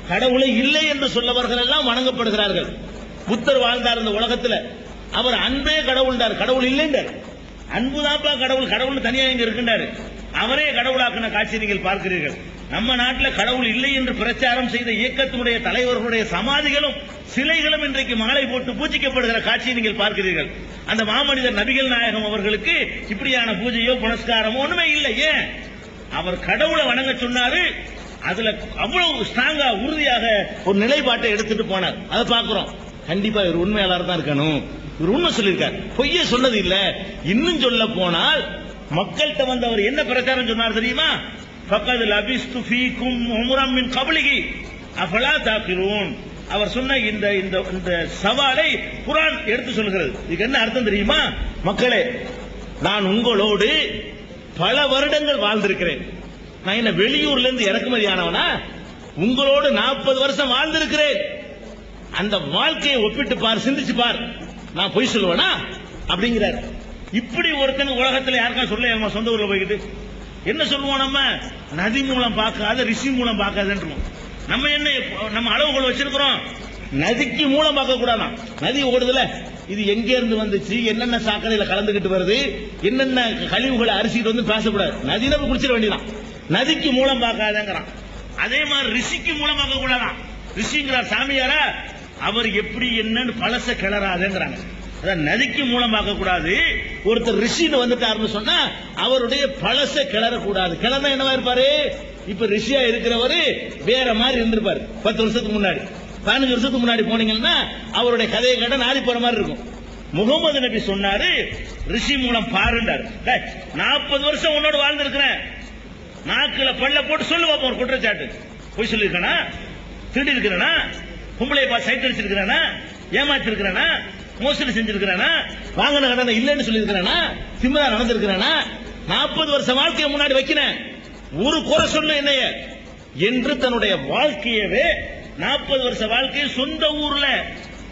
கடவுளை இல்லை என்று சொல்லவர்கள் எல்லாம் வணங்கப்படுகிறார்கள். புத்தர் வாழ்ந்தார் இந்த உலகத்துல. அவர் அன்பே கடவுள்டார் கடவுள் இல்லைன்றார். அன்புதான்ப்பா கடவுள். கடவுள் தனியா இங்க இருக்கின்றாரு. அவரே கடவுளாக்கின காட்சி நீங்கள் பார்க்கிறீர்கள். நம்ம நாட்டில் கடவுள் இல்லை என்று பிரச்சாரம் செய்த இயக்கத்தினுடைய தலைவர்களுடைய சமாதிகளும் சிலைகளும் இன்றைக்கு மாலை போட்டு பூஜிக்கப்படுகிற காட்சியை நீங்கள் பார்க்கிறீர்கள். அந்த மாமனிதர் நபிகள் நாயகம் அவர்களுக்கு இப்படியான பூஜையோ புனஸ்காரமோ ஒண்ணுமே இல்லை. ஏன்? அவர் கடவுளை வணங்க சொன்னாரு. அதுல அவ்வளவு ஸ்ட்ராங்கா உறுதியாக ஒரு நிலைப்பாட்டை எடுத்துட்டு போனார். அதை பார்க்கிறோம். கண்டிப்பா இவர் உண்மையாளர் தான் இருக்கணும். இவர் உண்மை சொல்லியிருக்கார். பொய்ய சொன்னது இல்ல. இன்னும் சொல்ல போனால் மக்கள்கிட்ட வந்து அவர் என்ன பிரச்சாரம் சொன்னார் தெரியுமா? பக்கத்து லபிஸ்து ஃபீக்கும் உம்ரம் மின் கபலிகி அஃபலா தாக்கிரூன் அவர் சொன்ன இந்த இந்த இந்த சவாலை குரான் எடுத்து சொல்கிறது. இதுக்கு என்ன அர்த்தம் தெரியுமா? மக்களே நான் உங்களோடு பல வருடங்கள் வாழ்ந்திருக்கிறேன். நான் என்ன வெளியூர்ல இருந்து இறக்குமதி ஆனவனா உங்களோடு நாற்பது வருஷம் வாழ்ந்திருக்கிறேன். அந்த வாழ்க்கையை ஒப்பிட்டு பார் சிந்திச்சு பார். நான் பொய் சொல்லுவேனா? அப்படிங்கிறார். இப்படி ஒருத்தன் உலகத்தில் யாருக்கா சொல்ல நம்ம சொந்த ஊர்ல போய்கிட்டு என்ன சொல்லுவோம் நம்ம? நதி மூலம் பார்க்காத ரிஷி மூலம் பார்க்காதுன்றோம். நம்ம என்ன நம்ம அளவுகள் வச்சிருக்கிறோம்? நதிக்கு மூலம் பார்க்க கூடாதான். நதி ஓடுதுல. இது எங்க இருந்து வந்துச்சு? என்னென்ன சாக்கடையில கலந்துகிட்டு வருது? என்னென்ன கழிவுகளை அரிசிட்டு வந்து பேசக்கூடாது. நதியில நம்ம குடிச்சிட வேண்டியதான் நதிக்கு மூலம் பார்க்காதங்கிறான். அதே மாதிரி ரிஷிக்கு மூலம் பார்க்க கூடாதான். ரிஷிங்கிறார் சாமியாரா? அவர் எப்படி என்னன்னு பழச கிளறாதுங்கிறாங்க. நதிக்கு மூலம் பார்க்கக்கூடாது ஒருத்தர் ரிஷின்னு வந்துட்டாருன்னு சொன்னா அவருடைய பழச கிளறக்கூடாது. கிளறா என்னவா இருப்பாரு? இப்ப ரிஷியா இருக்கிறவரு வேற மாதிரி இருந்திருப்பாரு. பத்து வருஷத்துக்கு முன்னாடி. பதினஞ்சு வருஷத்துக்கு முன்னாடி போனீங்கன்னா அவருடைய கதையை கேட்ட நாளை போற மாதிரி இருக்கும். முகமது நபி சொன்னாரு ரிஷி மூலம் பாருண்டாரு நாற்பது வருஷம் உன்னோட வாழ்ந்திருக்கிறேன். நாக்குல பல்ல போட்டு சொல்லு பார்ப்போம் ஒரு குற்றச்சாட்டு. போய் சொல்லியிருக்கேனா? திருடி இருக்கிறேனா பொம்பளை பா சைட் அடிச்சிருக்கிறேனா ஏமாத்திருக்கிறேனா? மோசடி செஞ்சிருக்கிறானா? வாங்கின கடனை இல்லைன்னு சொல்லியிருக்கிறானா? திமிரா நடந்திருக்கிறானா? நாற்பது வருஷம் வாழ்க்கையை முன்னாடி வைக்கிறேன். ஒரு குறை சொல்லு என்னைய? என்று தன்னுடைய வாழ்க்கையவே நாற்பது வருஷ வாழ்க்கையை சொந்த ஊர்ல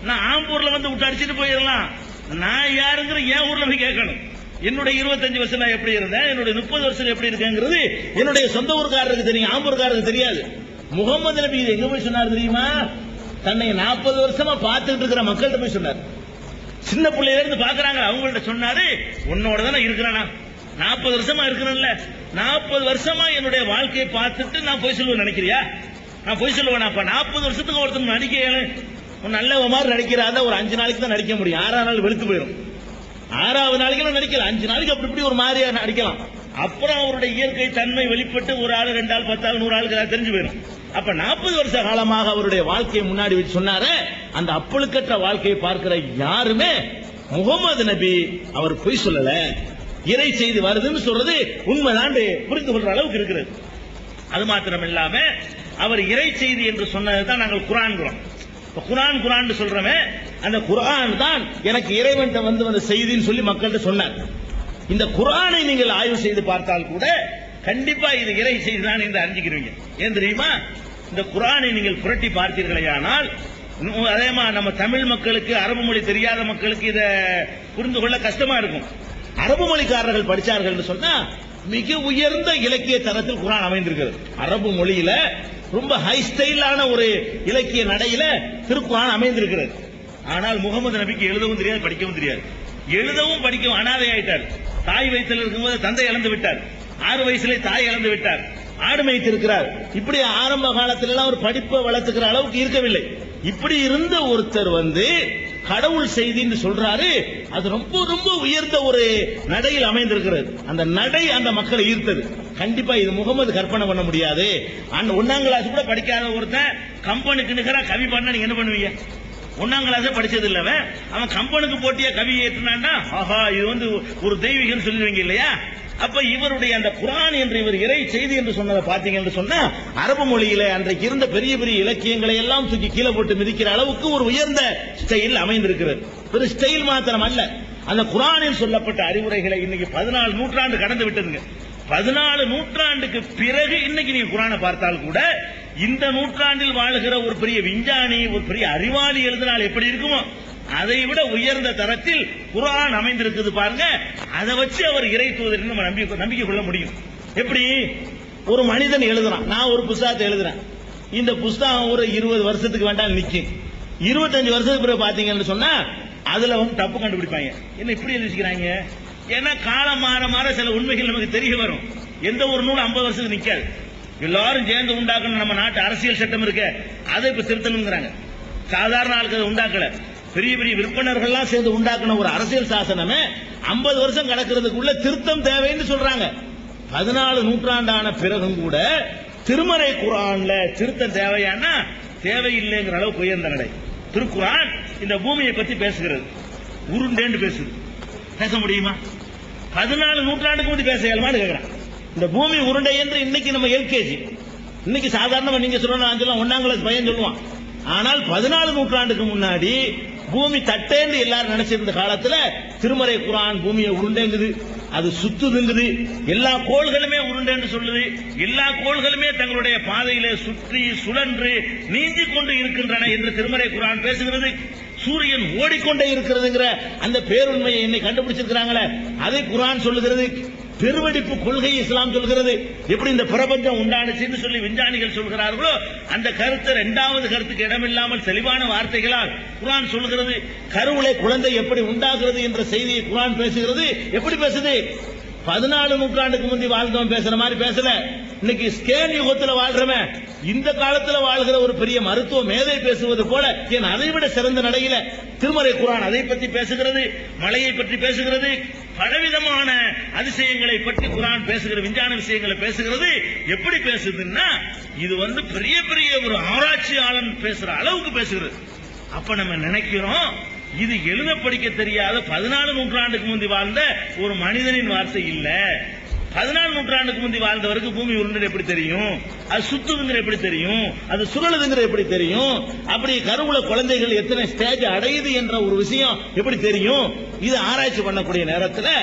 நான் ஆம்பூர்ல வந்து விட்டு அடிச்சுட்டு போயிடலாம். நான் யாருங்கிற என் ஊர்ல போய் கேட்கணும். என்னுடைய இருபத்தஞ்சு வருஷம் நான் எப்படி இருந்தேன்? என்னுடைய முப்பது வருஷம் எப்படி இருக்கேங்கிறது என்னுடைய சொந்த ஊர்க்காரருக்கு தெரியும். ஆம்பூர்காரருக்கு தெரியாது. முகமது நபி எங்க போய் சொன்னார் தெரியுமா? தன்னை நாற்பது வருஷமா பார்த்துட்டு இருக்கிற மக்கள்கிட்ட போய் சொன்னார். சின்ன பிள்ளையில இருந்து பாக்குறாங்க. அவங்கள்ட்ட சொன்னாரு உன்னோட தானே இருக்கிறானா? நாற்பது வருஷமா இருக்கிறேன்ல. நாற்பது வருஷமா என்னுடைய வாழ்க்கையை பார்த்துட்டு நான் போய் சொல்லுவேன் நினைக்கிறியா? நான் போய் சொல்லுவேன்? அப்ப நாற்பது வருஷத்துக்கு ஒருத்தன் நடிக்க நல்ல மாதிரி நடிக்கிறாத ஒரு அஞ்சு நாளைக்கு தான் நடிக்க முடியும். ஆறாவது நாள் வெளுத்து போயிடும் ஆறாவது நாளைக்கு நடிக்கலாம் அஞ்சு நாளைக்கு அப்படி இப்படி ஒரு மாதிரியா நடிக்கலாம். அப்புறம் அவருடைய இயற்கை தன்மை வெளிப்பட்டு ஒரு ஆள் ரெண்டு ஆள் பத்தாள் நூறு ஆளுக்கு தெரிஞ்சு போயிடும் அப்ப நாற்பது வருஷ காலமாக அவருடைய வாழ்க்கையை முன்னாடி வச்சு சொன்னார அந்த அப்பழுக்கற்ற வாழ்க்கையை பார்க்கிற யாருமே முகமது நபி அவர் பொய் சொல்லல. இறை செய்தி வருதுன்னு சொல்றது உண்மைதான் புரிந்து கொள்ற அளவுக்கு இருக்கிறது. அது மாத்திரம் இல்லாம அவர் இறை செய்தி என்று சொன்னதுதான் நாங்கள் குரான்கிறோம் குரான் குரான் சொல்றோமே அந்த குரான் தான் எனக்கு இறைவன் வந்து வந்த செய்தின்னு சொல்லி மக்கள்கிட்ட சொன்னார். இந்த குரானை நீங்கள் ஆய்வு செய்து பார்த்தால் கூட கண்டிப்பா இது இறை செய்திதான் என்று அறிஞ்சுக்கிறீங்க. ஏன் தெரியுமா? இந்த குரானை நீங்கள் புரட்டி பார்த்தீர்களேயானால் அதே மாதிரி நம்ம தமிழ் மக்களுக்கு அரபு மொழி தெரியாத மக்களுக்கு இதை புரிந்து கொள்ள கஷ்டமா இருக்கும். அரபு மொழிக்காரர்கள் படிச்சார்கள் சொன்னா மிக உயர்ந்த இலக்கிய தரத்தில் குரான் அமைந்திருக்கிறது. அரபு மொழியில ரொம்ப ஹை ஸ்டைலான ஒரு இலக்கிய நடையில திருக்குறான் அமைந்திருக்கிறது. ஆனால் முகமது நபிக்கு எழுதவும் தெரியாது படிக்கவும் தெரியாது. எழுதவும் படிக்கவும் அனாதை ஆயிட்டார் தாய் வயசில் இருக்கும்போது தந்தை இழந்து விட்டார். ஆறு வயசுல தாய் இழந்து விட்டார். ஆடு மேய்த்திருக்கிறார். இப்படி ஆரம்ப காலத்துல எல்லாம் ஒரு படிப்பை வளர்த்துக்கிற அளவுக்கு இருக்கவில்லை. இப்படி இருந்த ஒருத்தர் வந்து கடவுள் செய்தின்னு சொல்றாரு. அது ரொம்ப ரொம்ப உயர்ந்த ஒரு நடையில் அமைந்திருக்கிறது. அந்த நடை அந்த மக்களை ஈர்த்தது. கண்டிப்பா இது முகமது கற்பனை பண்ண முடியாது. அந்த ஒன்னாம் கிளாஸ் கூட படிக்காத ஒருத்தன் கம்பெனிக்கு நிகரா கவி பண்ண நீங்க என்ன பண்ணுவீங்க? ஒன்னாம் கிளாஸே படிச்சது இல்ல அவன் கம்பனுக்கு கம்பெனிக்கு போட்டியா கவி ஏற்றினான்டா ஆஹா இது வந்து ஒரு தெய்வீகம் சொல்லுவீங்க இல்லையா? அப்ப இவருடைய அந்த குரான் என்று இவர் இறை செய்தி என்று சொன்னதை பாத்தீங்க என்று சொன்னா அரபு மொழியில அன்றைக்கு இருந்த பெரிய பெரிய இலக்கியங்களை எல்லாம் தூக்கி கீழே போட்டு மிதிக்கிற அளவுக்கு ஒரு உயர்ந்த ஸ்டைல் அமைந்திருக்கிறது. ஒரு ஸ்டைல் மாத்திரம் அல்ல. அந்த குரானில் சொல்லப்பட்ட அறிவுரைகளை இன்னைக்கு பதினாலு நூற்றாண்டு கடந்து விட்டதுங்க. பதினாலு நூற்றாண்டுக்கு பிறகு இன்னைக்கு நீங்க குரானை பார்த்தால் கூட இந்த நூற்றாண்டில் வாழ்கிற ஒரு பெரிய விஞ்ஞானி ஒரு பெரிய அறிவாளி எழுதினால் எப்படி இருக்குமோ அதை விட உயர்ந்த தரத்தில் குரான் அமைந்திருக்குது பாருங்க. அதை வச்சு அவர் இறை தூதர் நம்ம நம்பி நம்பிக்கை கொள்ள முடியும். எப்படி? ஒரு மனிதன் எழுதுறான். நான் ஒரு புஸ்தகத்தை எழுதுறேன். இந்த புஸ்தகம் ஒரு இருபது வருஷத்துக்கு வேண்டாம் நிக்கும். இருபத்தஞ்சு வருஷத்துக்கு பிறகு பாத்தீங்கன்னு சொன்னா அதுல வந்து தப்பு கண்டுபிடிப்பாங்க. என்ன இப்படி எழுதிக்கிறாங்க ஏன்னா காலம் மாற மாற சில உண்மைகள் நமக்கு தெரிய வரும். எந்த ஒரு நூல் ஐம்பது வருஷத்துக்கு நிக்காது. எல்லாரும் சேர்ந்து உண்டாக்கணும். நம்ம நாட்டு அரசியல் சட்டம் இருக்க. அதை இப்ப திருத்தணுங்கிறாங்க. சாதாரண ஆளுக்கு அதை உண்டாக்கல. பெரிய பெரிய விற்பனர்கள்லாம் சேர்ந்து உண்டாக்கின ஒரு அரசியல் சாசனமே ஐம்பது வருஷம் கடக்கிறதுக்குள்ள திருத்தம் தேவைன்னு சொல்றாங்க. பதினாலு நூற்றாண்டான பிறகும் கூட திருமறை குரான்ல திருத்தம் தேவையானா? தேவையில்லைங்கிற அளவுக்கு உயர்ந்த நடை திருக்குரான் இந்த பூமியை பத்தி பேசுகிறது. உருண்டேன்னு பேசுது. பேச முடியுமா? பதினாலு நூற்றாண்டுக்கு முந்தி பேச இயலுமான்னு கேட்கிறான் இந்த பூமி உருண்டை என்று இன்னைக்கு நம்ம எல்கேஜி இன்னைக்கு சாதாரணமா நீங்க சொல்லணும் நான் ஒன்னாம் கிளாஸ் பையன் சொல்லுவான். ஆனால் பதினாலு நூற்றாண்டுக்கு முன்னாடி பூமி தட்டேன்னு எல்லாரும் நினைச்சிருந்த காலத்துல திருமறை குரான் பூமியை உருண்டைங்குது. அது சுத்துதுங்குது. எல்லா கோள்களுமே உருண்டைன்னு சொல்லுது. எல்லா கோள்களுமே தங்களுடைய பாதையில சுற்றி சுழன்று நீந்தி கொண்டு இருக்கின்றன என்று திருமறை குரான் பேசுகிறது. சூரியன் ஓடிக்கொண்டே இருக்கிறதுங்கிற அந்த பேருண்மையை என்னை கண்டுபிடிச்சிருக்கிறாங்களே அதை குரான் சொல்லுகிறது. பெருவெடிப்பு கொள்கை இஸ்லாம் சொல்கிறது. எப்படி இந்த பிரபஞ்சம் உண்டானுச்சுன்னு சொல்லி விஞ்ஞானிகள் சொல்கிறார்களோ அந்த கருத்து இரண்டாவது கருத்துக்கு இடமில்லாமல் தெளிவான வார்த்தைகளால் குரான் சொல்கிறது. கருவிலை குழந்தை எப்படி உண்டாகிறது என்ற செய்தியை குரான் பேசுகிறது. எப்படி பேசுது? பதினாலு நூற்றாண்டுக்கு முந்தி வாழ்ந்தவன் பேசுற மாதிரி பேசல. இன்னைக்கு ஸ்கேன் யுகத்துல வாழ்றவன் இந்த காலத்துல வாழ்கிற ஒரு பெரிய மருத்துவ மேதை பேசுவது போல என் அதை விட சிறந்த நடையில திருமறை குரான் அதை பற்றி பேசுகிறது மலையை பற்றி பேசுகிறது பலவிதமான அதிசயங்களை பற்றி குரான் பேசுகிற விஞ்ஞான விஷயங்களை பேசுகிறது. எப்படி பேசுதுன்னா இது வந்து பெரிய பெரிய ஒரு ஆராய்ச்சியாளன் பேசுற அளவுக்கு பேசுகிறது. அப்ப நம்ம நினைக்கிறோம் இது எழுத படிக்க தெரியாத பதினாலு நூற்றாண்டுக்கு முந்தி வாழ்ந்த ஒரு மனிதனின் வார்த்தை இல்லை. பதினாலு நூற்றாண்டுக்கு முந்தி வாழ்ந்தவருக்கு பூமி உருண்டது எப்படி தெரியும்? அது சுத்துதுங்கிற எப்படி தெரியும்? அது சுழலுதுங்கிற எப்படி தெரியும்? அப்படி கருவுல குழந்தைகள் எத்தனை ஸ்டேஜ் அடையுது என்ற ஒரு விஷயம் எப்படி தெரியும்? இது ஆராய்ச்சி பண்ணக்கூடிய நேரத்தில்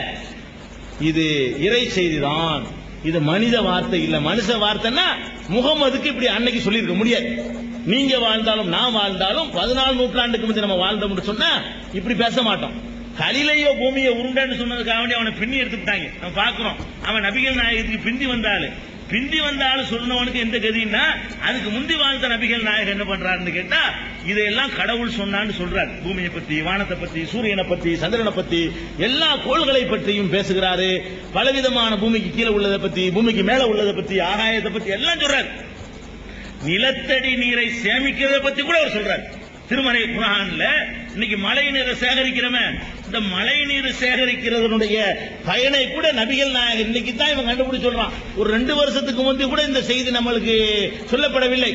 இது இறை செய்திதான். இது மனித வார்த்தை இல்ல. மனுஷ வார்த்தைன்னா முகமதுக்கு இப்படி அன்னைக்கு சொல்லியிருக்க முடியாது. நீங்க வாழ்ந்தாலும் நான் வாழ்ந்தாலும் பதினாலு நூற்றாண்டுக்கு முந்தைய நம்ம வாழ்ந்தோம்னு சொன்னா இப்படி பேச மாட்டோம். கலிலையோ பூமியை உருண்டைன்னு சொன்னதுக்காக வேண்டி அவனை பின்னி எடுத்துட்டாங்க நம்ம பாக்குறோம் அவன் நபிகள் நாயகத்துக்கு பிந்தி வந்தாலு பிந்தி வந்தாலும் சொன்னவனுக்கு எந்த கதின்னா அதுக்கு முந்தி வாழ்ந்த நபிகள் நாயகர் என்ன பண்றாருன்னு கேட்டா இதையெல்லாம் கடவுள் சொன்னான்னு சொல்றாரு. பூமியை பத்தி வானத்தை பத்தி சூரியனை பத்தி சந்திரனை பத்தி எல்லா கோள்களை பற்றியும் பேசுகிறாரு. பலவிதமான பூமிக்கு கீழே உள்ளதை பத்தி பூமிக்கு மேல உள்ளதை பத்தி ஆகாயத்தை பத்தி எல்லாம் சொல்றாரு. நிலத்தடி நீரை சேமிக்கிறத பத்தி கூட அவர் சொல்றாரு. திருமலை குரான்ல இன்னைக்கு மழை நீரை சேகரிக்கிறவன் இந்த மழை நீர் சேகரிக்கிறதனுடைய பயனை கூட நபிகள் நாயகர் இன்னைக்கு தான் இவன் கண்டுபிடிச்சு சொல்றான். ஒரு ரெண்டு வருஷத்துக்கு முந்தைய கூட இந்த செய்தி நம்மளுக்கு சொல்லப்படவில்லை.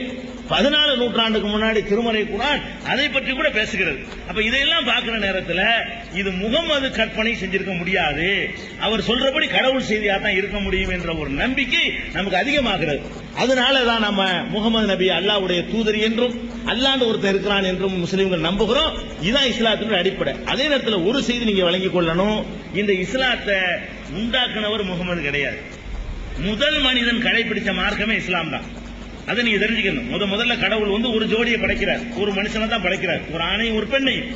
பதினாலு நூற்றாண்டுக்கு முன்னாடி திருமறை குரான் அதை பற்றி கூட பேசுகிறது. அப்ப இதையெல்லாம் பார்க்கிற நேரத்தில் இது முகமது கற்பனை செஞ்சிருக்க முடியாது. அவர் சொல்றபடி கடவுள் செய்தியா தான் இருக்க முடியும் என்ற ஒரு நம்பிக்கை நமக்கு அதிகமாகிறது. அதனால தான் நம்ம முகமது நபி அல்லாவுடைய தூதர் என்றும் அல்லாண்டு ஒருத்தர் இருக்கிறான் என்றும் முஸ்லீம்கள் நம்புகிறோம். இதுதான் இஸ்லாத்தினுடைய அடிப்படை. அதே நேரத்தில் ஒரு செய்தி நீங்க வழங்கிக் கொள்ளணும். இந்த இஸ்லாத்தை உண்டாக்குனவர் முகமது கிடையாது. முதல் மனிதன் கடைபிடிச்ச மார்க்கமே இஸ்லாம் தான். அதை நீங்க தெரிஞ்சுக்கணும். முத முதல்ல கடவுள் வந்து ஒரு ஜோடியை படைக்கிறார். ஒரு மனுஷனை தான் படைக்கிறார். ஒரு ஆணையும் ஒரு பெண்ணையும்.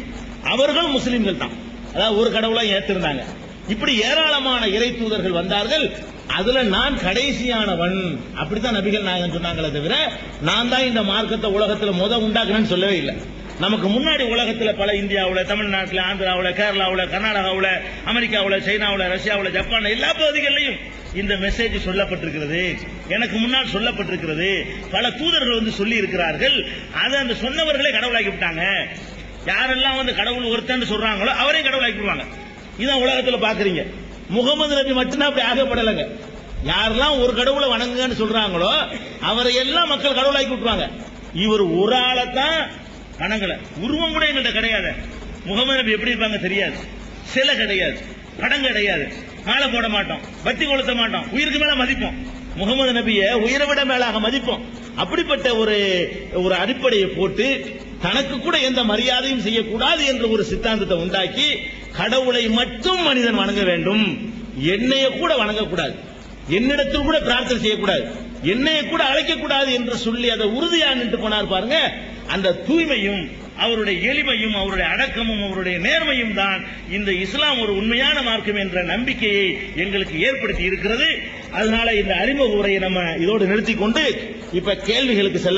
அவர்கள் முஸ்லீம்கள் தான். அதாவது ஒரு கடவுளா ஏத்திருந்தாங்க. இப்படி ஏராளமான இறை தூதர்கள் வந்தார்கள். அதுல நான் கடைசியானவன். அப்படித்தான் நபிகள் நாயகன் சொன்னாங்களே தவிர நான் தான் இந்த மார்க்கத்தை உலகத்துல முத உண்டாக்குறேன்னு சொல்லவே இல்லை. நமக்கு முன்னாடி உலகத்துல பல இந்தியாவில் தமிழ்நாட்டில் ஆந்திராவில் கேரளாவில் கர்நாடகாவில் அமெரிக்காவில் சைனாவில் ரஷ்யாவில் ஜப்பான் எல்லா பகுதிகளிலையும் இந்த மெசேஜ் சொல்லப்பட்டிருக்கிறது. எனக்கு முன்னால் சொல்லப்பட்டிருக்கிறது. பல தூதர்கள் வந்து சொல்லி இருக்கிறார்கள் அதை அந்த சொன்னவர்களே கடவுளாக்கி விட்டாங்க. யாரெல்லாம் வந்து கடவுள் ஒருத்தன்னு சொல்றாங்களோ அவரையும் கடவுளாக்கி விடுவாங்க. இதான் உலகத்துல பாக்குறீங்க. முகமது நபி மட்டும்தான் அப்படி ஆகப்படலைங்க யாரெல்லாம் ஒரு கடவுளை வணங்குங்கன்னு சொல்றாங்களோ அவரை எல்லாம் மக்கள் கடவுளாக்கி விட்டுருவாங்க. இவர் ஒரு ஆளை தான் வணங்கல. உருவம் கூட எங்கள்கிட்ட கிடையாது. முகமது நபி எப்படி இருப்பாங்க தெரியாது. சிலை கிடையாது. படம் கிடையாது. மாலை போட மாட்டோம். பத்தி கொளுத்த மாட்டோம். உயிருக்கு மேல மதிப்போம். முகமது நபியை உயிரை விட மேலாக மதிப்போம். அப்படிப்பட்ட ஒரு ஒரு அடிப்படையை போட்டு தனக்கு கூட எந்த மரியாதையும் செய்யக்கூடாது என்ற ஒரு சித்தாந்தத்தை உண்டாக்கி கடவுளை மட்டும் மனிதன் வணங்க வேண்டும். என்னைய கூட வணங்கக்கூடாது. என்னிடத்தில் கூட பிரார்த்தனை செய்யக்கூடாது. என்னைய கூட அழைக்கக்கூடாது என்று சொல்லி அதை உறுதியாக நின்று போனார் பாருங்க. அந்த தூய்மையும் அவருடைய எளிமையும் அவருடைய அடக்கமும் அவருடைய நேர்மையும் தான் இந்த இஸ்லாம் ஒரு உண்மையான மார்க்கம் என்ற நம்பிக்கையை எங்களுக்கு ஏற்படுத்தி இருக்கிறது. அதனால இந்த அறிமுக உரையை நம்ம இதோடு நிறுத்தி கொண்டு இப்ப கேள்விகளுக்கு செல்ல